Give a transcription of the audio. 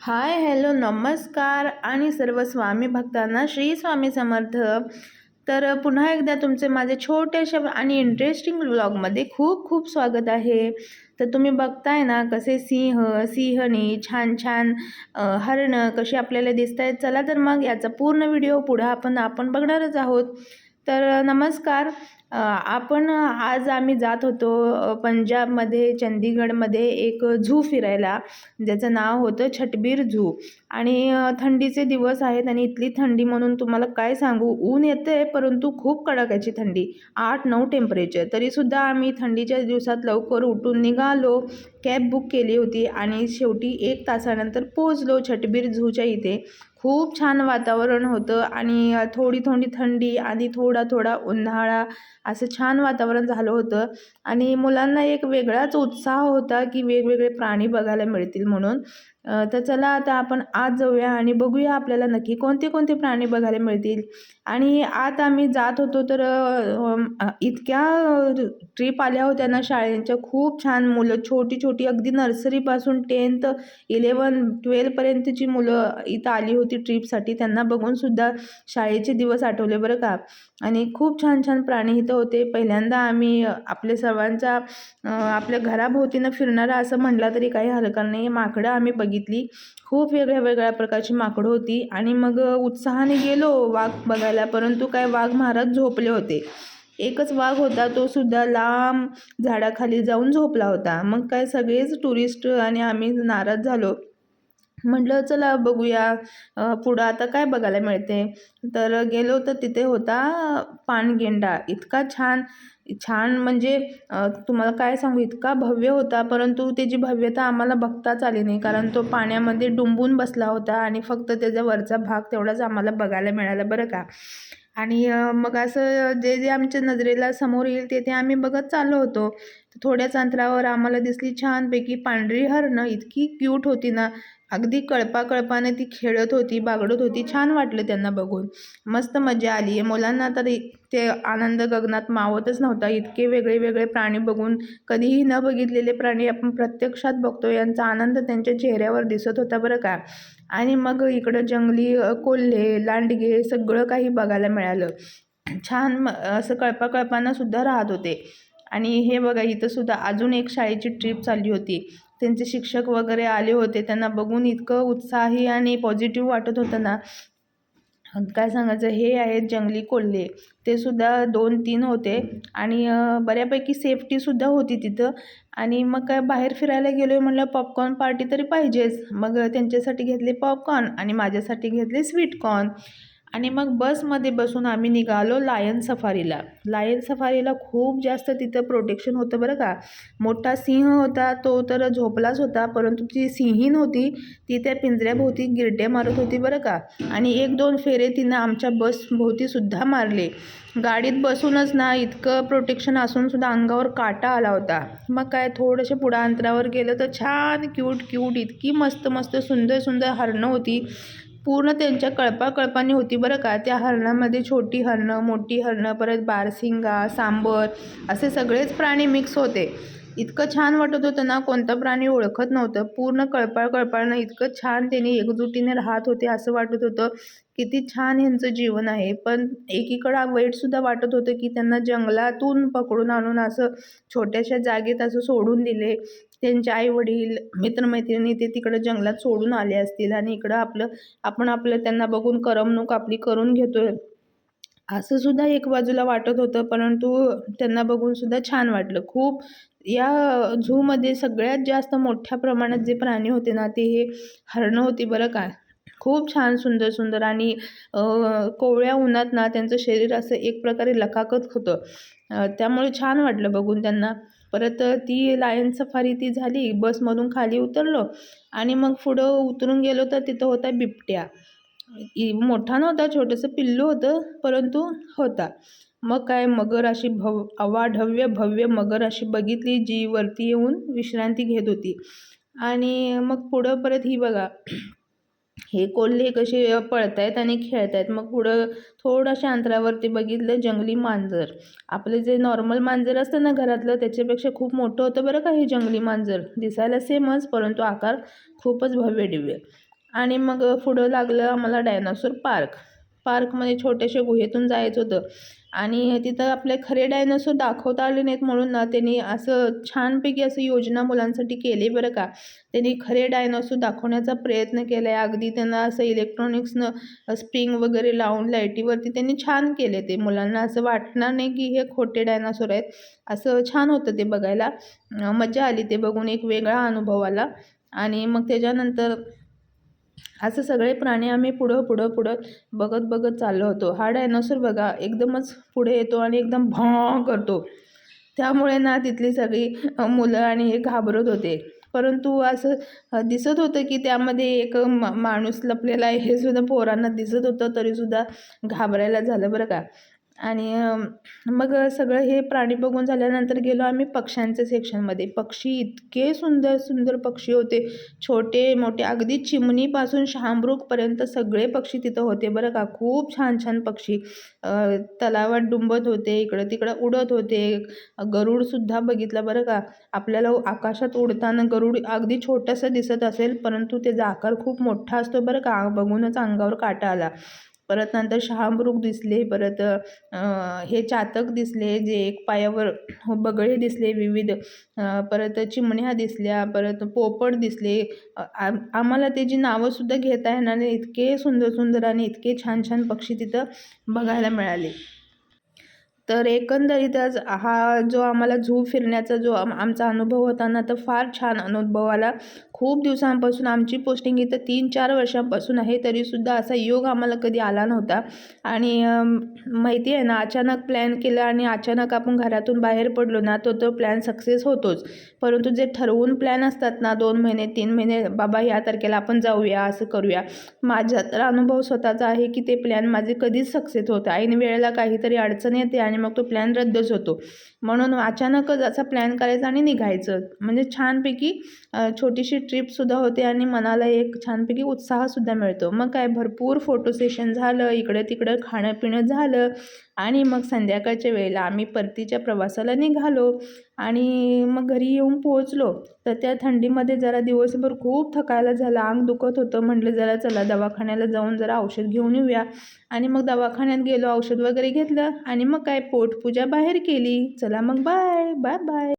Hi hello नमस्कार आणि सर्व स्वामी भक्तांना श्री स्वामी समर्थ. तर पुन्हा एकदा तुमचे माझे छोटेसे आणि इंटरेस्टिंग व्लॉगमध्ये खूप खूप स्वागत आहे. तर तुम्ही बघताय ना कसे सिंह सिंहणी छान छान हरणं कशी आपल्याला दिसत आहेत चला तर मग याचा पूर्ण व्हिडिओ पुढं आपण आपण बघणारच आहोत. तर नमस्कार. आपण आज आम्ही जात होतो पंजाबमध्ये चंदीगडमध्ये एक झू फिरायला. ज्याचं नाव होतं छटबीर झू. आणि थंडीचे दिवस आहेत आणि इथली थंडी म्हणून तुम्हाला काय सांगू? ऊन येते परंतु खूप कडाक्याची थंडी. आठ नऊ टेम्परेचर तरीसुद्धा आम्ही थंडीच्या दिवसात लवकर उठून निघालो. कॅब बुक केली होती आणि शेवटी एक तासानंतर पोचलो छटबीर झूच्या इथे. खूप छान वातावरण होतं आणि थोडी थोडी थंडी आणि थोडा थोडा उन्हाळा असं छान वातावरण झालं होतं. आणि मुलांना एक वेगळाच उत्साह होता की वेगवेगळे प्राणी बघायला मिळतील म्हणून. तर चला आता आपण आज जाऊया आणि बघूया आपल्याला नक्की कोणते कोणते प्राणी बघायला मिळतील. आणि आत आम्ही जात होतो तर इतक्या ट्रीप आल्या होत्या ना शाळेंच्या. खूप छान मुलं छोटी छोटी अगदी नर्सरीपासून टेन्थ इलेवन ट्वेल्वपर्यंतची मुलं इथं आली होती ट्रीपसाठी. त्यांना बघूनसुद्धा शाळेचे दिवस आठवले बरं का. आणि खूप छान छान प्राणी इथं होते. पहिल्यांदा आम्ही आपल्या सर्वांचा आपल्या घराभोवतीनं फिरणारा असं म्हटला तरी काही हरकत नाही. माकडं आम्ही बघ बघितली. खूप वेगळ्या वेगळ्या प्रकारची माकडं होती आणि मग उत्साहाने गेलो वाघ बघायला परंतु काय वाघ महाराज झोपले होते. एकच वाघ होता तो सुद्धा लांब झाडाखाली जाऊन झोपला होता. मग काय सगळेच टुरिस्ट आणि आम्ही नाराज झालो. म्हटलं चला बघूया. पुढं आता काय बघायला मिळते? तर गेलो तर तिथे होता पानगेंडा. इतका छान छान म्हणजे तुम्हाला काय सांगू इतका भव्य होता परंतु त्याची भव्यता आम्हाला बघताच आली नाही कारण तो पाण्यामध्ये डुंबून बसला होता आणि फक्त त्याचा वरचा भाग तेवढाच आम्हाला बघायला मिळाला बरं का. आणि मग असं जे जे आमच्या नजरेला समोर येईल ते ते आम्ही बघत चाललो होतो. थोड्याच अंतरावर आम्हाला दिसली छानपैकी पांढरी हरणं इतकी क्यूट होती ना. अगदी कळपाकळपाने ती खेळत होती बागडत होती छान वाटलं त्यांना बघून. मस्त मजा आली. आहे मुलांना तर ते आनंद गगनात मावतच नव्हता. इतके वेगळे वेगळे प्राणी बघून कधीही न बघितलेले प्राणी आपण प्रत्यक्षात बघतो. यांचा आनंद त्यांच्या चेहऱ्यावर दिसत होता बरं का? आणि मग इकडं जंगली कोल्हे लांडगे सगळं काही बघायला मिळालं. छान म- असं कळपाकळपानं सुद्धा राहत होते. आणि हे बघा इथं सुद्धा अजून एक शाळेची ट्रिप चालली होती. त्यांचे शिक्षक वगैरे आले होते. त्यांना बघून इतकं उत्साही आणि पॉझिटिव्ह वाटत होतं ना. काय सांगायचं हे आहेत जंगली कोल्हे. ते सुद्धा दोन तीन होते आणि बऱ्यापैकी सेफ्टीसुद्धा होती तिथं. आणि मग काय बाहेर फिरायला गेलो आहे म्हणलं पॉपकॉर्न पार्टी तरी पाहिजेच. मग त्यांच्यासाठी घेतले पॉपकॉर्न आणि माझ्यासाठी घेतले स्वीटकॉर्न आणि मग बसमध्ये बसून आम्ही निघालो लायन सफारीला. लायन सफारीला खूप जास्त तिथं प्रोटेक्शन होतं बरं का. मोठा सिंह होता तो तर झोपलाच होता परंतु ती सिंहीण होती ती त्या पिंजऱ्याभोवती गिरट्या मारत होती बरं का. आणि एक दोन फेरे तिनं आमच्या बसभोवतीसुद्धा मारले. गाडीत बसूनच ना इतकं प्रोटेक्शन असून सुद्धा अंगावर काटा आला होता. मग काय थोडंसं पुढं अंतरावर गेलं तर छान क्यूट क्यूट इतकी मस्त मस्त सुंदर सुंदर हरणं होती. पूर्ण त्यांच्या कळपाकळपानी होती बरं का. त्या हरणामध्ये छोटी हरणं मोठी हरणं परत बारसिंगा सांबर असे सगळेच प्राणी मिक्स होते. इतकं छान वाटत होतं ना कोणतं प्राणी ओळखत नव्हतं. पूर्ण कळपाळ कळपाळनं इतकं छान त्यांनी एकजुटीने राहत होते असं वाटत होतं. किती छान ह्यांचं जीवन आहे. पण एकीकडं वाईटसुद्धा वाटत होतं की त्यांना जंगलातून पकडून आणून असं छोट्याशा जागेत असं सोडून दिले. त्यांचे आई वडील मित्रमैत्रिणी ते तिकडं जंगलात सोडून आले असतील आणि इकडं आपलं आपण आपलं त्यांना बघून करमणूक आपली करून घेतोय. असं सुद्धा एक बाजूला वाटत होतं परंतु त्यांना बघून सुद्धा छान वाटलं. खूप या झूमध्ये सगळ्यात जास्त मोठ्या प्रमाणात जे प्राणी होते ना ते हे हरणं होती बरं का. खूप छान सुंदर सुंदर आणि कोवळ्या उन्हात ना त्यांचं शरीर असं एक प्रकारे लकाकत होतं. त्यामुळे छान वाटलं बघून त्यांना. परत ती लायन सफारी ती झाली बसमधून खाली उतरलो आणि मग पुढं उतरून गेलो तर तिथं होता बिबट्या. मोठा नव्हता छोटंसं पिल्लू होतं परंतु होता. मग काय मगर अशी भव अवाढव्य भव्य मगर अशी बघितली जी वरती येऊन विश्रांती घेत होती. आणि मग पुढं परत ही बघा हे कोल्हे कसे पळत आहेत आणि खेळत आहेत मग पुढं थोड्याशा अंतरावरती बघितलं जंगली मांजर. आपलं जे नॉर्मल मांजर असतं ना घरातलं त्याच्यापेक्षा खूप मोठं होतं बरं का हे जंगली मांजर. दिसायला सेमच परंतु आकार खूपच भव्य दिव्य आणि मग पुढं लागलं आम्हाला डायनासोर पार्क पार्कमध्ये छोट्याशा गुहेतून जायचं होतं. आणि तिथं आपले खरे डायनासोर दाखवता आले नाहीत म्हणून ना त्यांनी असं छानपैकी असं योजना मुलांसाठी केली बरं का. त्यांनी खरे डायनासोर दाखवण्याचा प्रयत्न केला आहे अगदी त्यांना असं इलेक्ट्रॉनिक्सनं स्प्रिंग वगैरे लावून लाईटीवरती त्यांनी छान केले ते. मुलांना असं वाटणार नाही की हे खोटे डायनासोर आहेत. असं छान होतं ते बघायला. मजा आली ते बघून एक वेगळा अनुभव आला. आणि मग त्याच्यानंतर असं सगळे प्राणी आम्ही पुढं पुढं पुढं बघत बघत चाललो होतो. हा डायनोसर बघा एकदमच पुढे येतो आणि एकदम भॉ करतो. त्यामुळे ना तिथली सगळी मुलं आणि हे घाबरत होते. परंतु असं दिसत होतं की त्यामध्ये एक माणूस लपलेला आहे हे सुद्धा पोरांना दिसत होतं तरीसुद्धा घाबरायला झालं बरं का. आणि मग सगळं हे प्राणी बघून झाल्यानंतर गेलो आम्ही पक्ष्यांच्या सेक्शनमध्ये. पक्षी इतके सुंदर सुंदर पक्षी होते. छोटे मोठे अगदी चिमणीपासून शहामृगपर्यंत सगळे पक्षी तिथं होते बरं का. खूप छान छान पक्षी. तलावात डुंबत होते इकडं तिकडं उडत होते. गरुडसुद्धा बघितलं बरं का. आपल्याला आकाशात उडताना गरुड अगदी छोटंसं दिसत असेल परंतु त्याचा आकार खूप मोठा असतो बरं का. बघूनच अंगावर काटा आला. परत नंतर शहामृग दिसले परत हे चातक दिसले जे एक पायावर बगळे दिसले विविध परत चिमण्या दिसल्या परत पोपट दिसले. आम्हाला त्याची नावंसुद्धा घेता येणार नाही इतके सुंदर सुंदर आणि इतके छान छान पक्षी तिथं बघायला मिळाले. तर एकंदरीतच हा जो आम्हाला झू फिरण्याचा जो आमचा अनुभव होता ना तर फार छान अनुभव आला. खूप दिवसांपासून आमची पोस्टिंग इथं तीन चार वर्षांपासून आहे तरीसुद्धा असा योग आम्हाला कधी आला नव्हता. आणि माहिती आहे ना अचानक प्लॅन केला आणि अचानक आपण घरातून बाहेर पडलो ना तो तो प्लॅन सक्सेस होतोच. परंतु जे ठरवून प्लॅन असतात ना दोन महिने तीन महिने बाबा ह्या तारखेला आपण जाऊया असं करूया. माझा तर अनुभव स्वतःचा आहे की ते प्लॅन माझे कधीच सक्सेस होतं ऐन वेळेला काहीतरी अडचण येते आणि मग तो प्लॅन रद्दच होतो. म्हणून अचानकच असा प्लॅन करायचा आणि निघायचं. म्हणजे छानपैकी छोटीशी ट्रिपसुद्धा होते आणि मनाला एक छानपैकी उत्साहसुद्धा मिळतो. मग काय भरपूर फोटो सेशन झालं इकडं तिकडं खाणं पिणं झालं आणि मग संध्याकाळच्या वेळेला आम्ही परतीच्या प्रवासाला निघालो. आणि मग घरी येऊन पोहोचलो. तर त्या थंडीमध्ये जरा दिवसभर खूप थकायला झालं. अंग दुखत होतं. म्हटलं जरा चला दवाखान्याला जाऊन जरा औषध घेऊन येऊया. आणि मग दवाखान्यात गेलो औषध वगैरे घेतलं आणि मग काय पोटपूजा बाहेर केली. चला मग बाय बाय बाय.